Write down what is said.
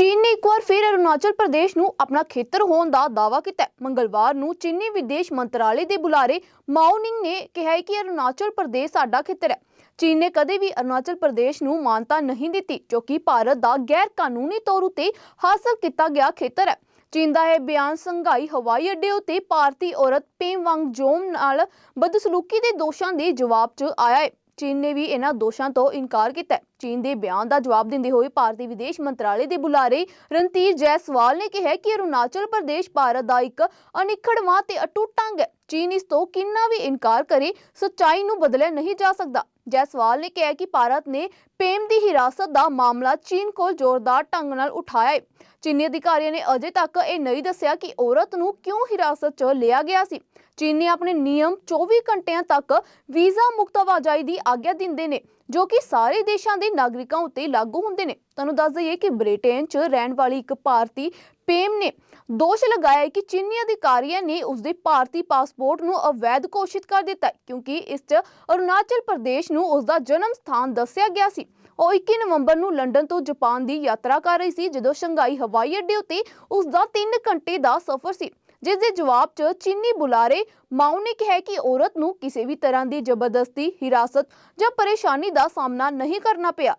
ਚੀਨ ਨੇ ਇੱਕ ਵਾਰ ਫਿਰ ਅਰੁਣਾਚਲ ਪ੍ਰਦੇਸ਼ ਨੂੰ ਆਪਣਾ ਖੇਤਰ ਹੋਣ ਦਾ ਦਾਅਵਾ ਕੀਤਾ ਮੰਗਲਵਾਰ ਨੂੰ ਚੀਨੀ ਵਿਦੇਸ਼ ਮੰਤਰਾਲੇ ਦੇ ਬੁਲਾਰੇ ਮਾਓਨਿੰਗ ਨੇ ਕਿਹਾ ਹੈ ਕਿ ਅਰੁਣਾਚਲ ਪ੍ਰਦੇਸ਼ ਸਾਡਾ ਖੇਤਰ ਹੈ। ਚੀਨ ਨੇ ਕਦੇ ਵੀ ਅਰੁਣਾਚਲ ਪ੍ਰਦੇਸ਼ ਨੂੰ ਮਾਨਤਾ ਨਹੀਂ ਦਿੱਤੀ, ਜੋ ਕਿ ਭਾਰਤ ਦਾ ਗੈਰ ਕਾਨੂੰਨੀ ਤੌਰ ਉਤੇ ਹਾਸਲ ਕੀਤਾ ਗਿਆ ਖੇਤਰ ਹੈ। ਚੀਨ ਦਾ ਇਹ ਬਿਆਨ ਸੰਘਾਈ ਹਵਾਈ ਅੱਡੇ ਉਤੇ ਭਾਰਤੀ ਔਰਤ ਪੇਮ ਵਾਂਗ ਜੋਮ ਨਾਲ ਬਦਸਲੂਕੀ ਦੇ ਦੋਸ਼ਾਂ ਦੇ ਜਵਾਬ 'ਚ ਆਇਆ ਹੈ। ਚੀਨ ਨੇ ਵੀ ਇਹਨਾਂ ਦੋਸ਼ਾਂ ਤੋਂ ਇਨਕਾਰ ਕੀਤਾ ਹੈ। ਚੀਨ ਦੇ ਬਿਆਨ ਦਾ ਜਵਾਬ ਦਿੰਦੇ ਹੋਏ ਭਾਰਤੀ ਵਿਦੇਸ਼ ਮੰਤਰਾਲੇ ਦੇ ਬੁਲਾਰੇ ਰਣਧੀਰ ਜੈਸਵਾਲ ਨੇ ਕਿਹਾ ਕਿ ਅਰੁਣਾਚਲ ਪ੍ਰਦੇਸ਼ ਭਾਰਤ ਦਾ ਇੱਕ ਅਨਿੱਖੜਵਾਂ ਤੇ ਅਟੁੱਟ ਅੰਗ ਹੈ। ਚੀਨ ਇਸ ਤੋਂ ਕਿੰਨਾ ਵੀ ਇਨਕਾਰ ਕਰੇ, ਸੱਚਾਈ ਨੂੰ ਬਦਲਿਆ ਨਹੀਂ ਜਾ ਸਕਦਾ। ਜੈਸਵਾਲ ਨੇ ਕਿਹਾ ਕਿ ਭਾਰਤ ਨੇ ਪੇਮ ਦੀ ਹਿਰਾਸਤ ਦਾ ਮਾਮਲਾ ਚੀਨ ਕੋਲ ਜ਼ੋਰਦਾਰ ਢੰਗ ਨਾਲ ਉਠਾਇਆ ਹੈ। ਚੀਨੀ ਅਧਿਕਾਰੀਆਂ ਨੇ ਅਜੇ ਤੱਕ ਇਹ ਨਹੀਂ ਦੱਸਿਆ ਕਿ ਔਰਤ ਨੂੰ ਕਿਉਂ ਹਿਰਾਸਤ 'ਚ ਲਿਆ ਗਿਆ ਸੀ। ਚੀਨ ਨੇ ਆਪਣੇ ਨਿਯਮ 24 ਘੰਟਿਆਂ ਤੱਕ ਵੀਜ਼ਾ ਮੁਕਤ ਆਵਾਜਾਈ ਦੀ ਆਗਿਆ ਦਿੰਦੇ ਨੇ। ਜੋ ਕਿ ਸਾਰੇ ਦੇਸ਼ਾਂ ਦੇ ਨਾਗਰਿਕਾਂ ਉੱਤੇ ਲਾਗੂ ਹੁੰਦੇ ਨੇ। ਤੁਹਾਨੂੰ ਦੱਸ ਦਈਏ ਕਿ ਬ੍ਰਿਟੇਨ 'ਚ ਰਹਿਣ ਵਾਲੀ ਇੱਕ ਭਾਰਤੀ ਪੇਮ ਨੇ ਦੋਸ਼ ਲਗਾਇਆ ਕਿ ਚੀਨੀ ਅਧਿਕਾਰੀਆਂ ਨੇ ਉਸਦੇ ਭਾਰਤੀ ਪਾਸਪੋਰਟ ਨੂੰ ਅਵੈਧ ਘੋਸ਼ਿਤ ਕਰ ਦਿੱਤਾ ਕਿਉਂਕਿ ਇਸ 'ਚ ਅਰੁਣਾਚਲ ਪ੍ਰਦੇਸ਼ ਨੂੰ ਉਸਦਾ ਜਨਮ ਸਥਾਨ ਦੱਸਿਆ ਗਿਆ ਸੀ। ਉਹ 21 ਨਵੰਬਰ ਨੂੰ ਲੰਡਨ ਤੋਂ ਜਾਪਾਨ ਦੀ ਯਾਤਰਾ ਕਰ ਰਹੀ ਸੀ, ਜਦੋਂ ਸ਼ੰਘਾਈ ਹਵਾਈ ਅੱਡੇ ਉੱਤੇ ਉਸ ਦਾ 3 ਘੰਟੇ ਦਾ ਸਫ਼ਰ ਸੀ। ਜਿਸ ਦੇ ਜਵਾਬ 'ਚ ਚੀਨੀ ਬੁਲਾਰੇ ਮਾਓ ਨੇ ਕਿਹਾ ਕਿ ਔਰਤ ਨੂੰ ਕਿਸੇ ਵੀ ਤਰ੍ਹਾਂ ਦੀ ਜ਼ਬਰਦਸਤੀ, ਹਿਰਾਸਤ ਜਾਂ ਪਰੇਸ਼ਾਨੀ ਦਾ ਸਾਹਮਣਾ ਨਹੀਂ ਕਰਨਾ ਪਿਆ।